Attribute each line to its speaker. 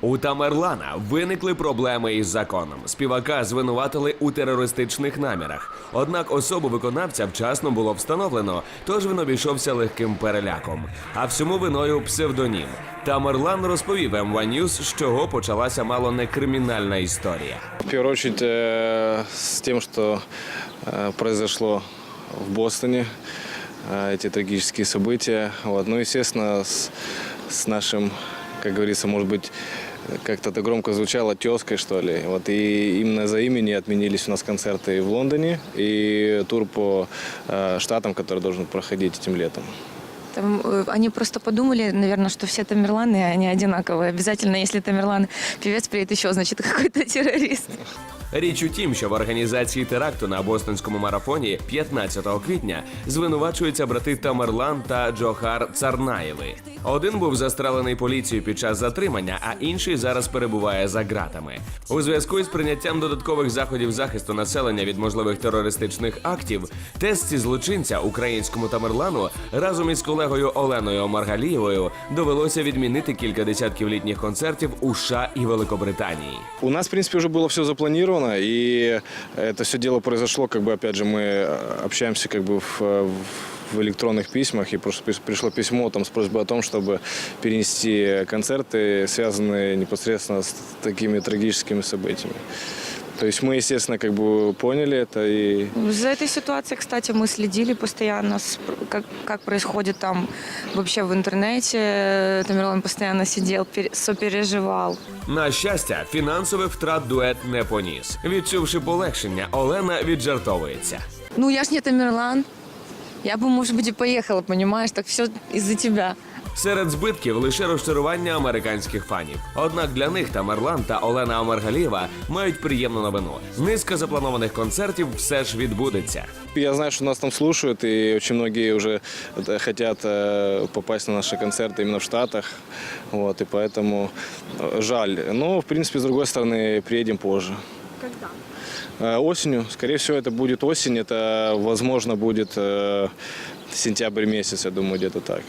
Speaker 1: У Тамерлана виникли проблеми із законом. Співака звинуватили у терористичних намірах. Однак особу виконавця вчасно було встановлено, тож він обійшовся легким переляком. А всьому виною псевдонім. Тамерлан розповів M1 News, з чого почалася мало не кримінальна історія.
Speaker 2: В первую очередь э, с тем, что э, произошло в Бостоне, э, эти трагические события. Вот. Ну, естественно, с, с нашим, как говорится, может быть, как-то это громко звучало, тезкой, что ли. Вот. И именно за имени отменились у нас концерты и в Лондоне, и тур по э, штатам, который должен проходить этим летом.
Speaker 3: Там, э, они просто подумали, наверное, что все Тамерланы, они одинаковые. Обязательно, если Тамерлан певец приедет еще, значит, какой-то террорист.
Speaker 1: Річ у тім, що в організації теракту на бостонському марафоні 15 квітня звинувачуються брати Тамерлан та Джохар Царнаєви. Один був застрелений поліцією під час затримання, а інший зараз перебуває за ґратами. У зв'язку із прийняттям додаткових заходів захисту населення від можливих терористичних актів, тестці злочинця українському Тамерлану разом із колегою Оленою Маргалієвою довелося відмінити кілька десятків літніх концертів у США і Великобританії.
Speaker 2: У нас, в принципе, уже было все запланировано, и это все дело произошло, как бы, опять же, мы э, общаемся как бы в, э, в электронных письмах, и просто пис- пришло письмо там с просьбой о том, чтобы перенести концерты, связанные непосредственно с такими трагическими событиями. То есть мы, естественно, как бы поняли это и
Speaker 3: За этой ситуацией, кстати, мы следили постоянно, с- как, как происходит там вообще в интернете. Тамерлан постоянно сидел, пере- сопереживал.
Speaker 1: На щастя, фінансових втрат дует не поніс. Відчувши полегшення, Олена віджартовується.
Speaker 3: Ну, я ж не Тамерлан. Я бы, может быть, и поехала, понимаешь? Так все из-за тебя.
Speaker 1: Серед збитків лише розчарування американських фанів. Однак для них Тамерлан та Олена Омаргалієва мають приємну новину. Низка запланованих концертів все ж відбудеться.
Speaker 2: Я знаю, что нас там слушают, и очень многие уже это, хотят э, попасть на наши концерты именно в Штатах. Вот, и поэтому э, жаль. Но, в принципе, с другой стороны, приедем позже. Когда? Осенью. Скорее всего, это будет осень. Это, возможно, будет э, сентябрь месяц, я думаю, где-то так.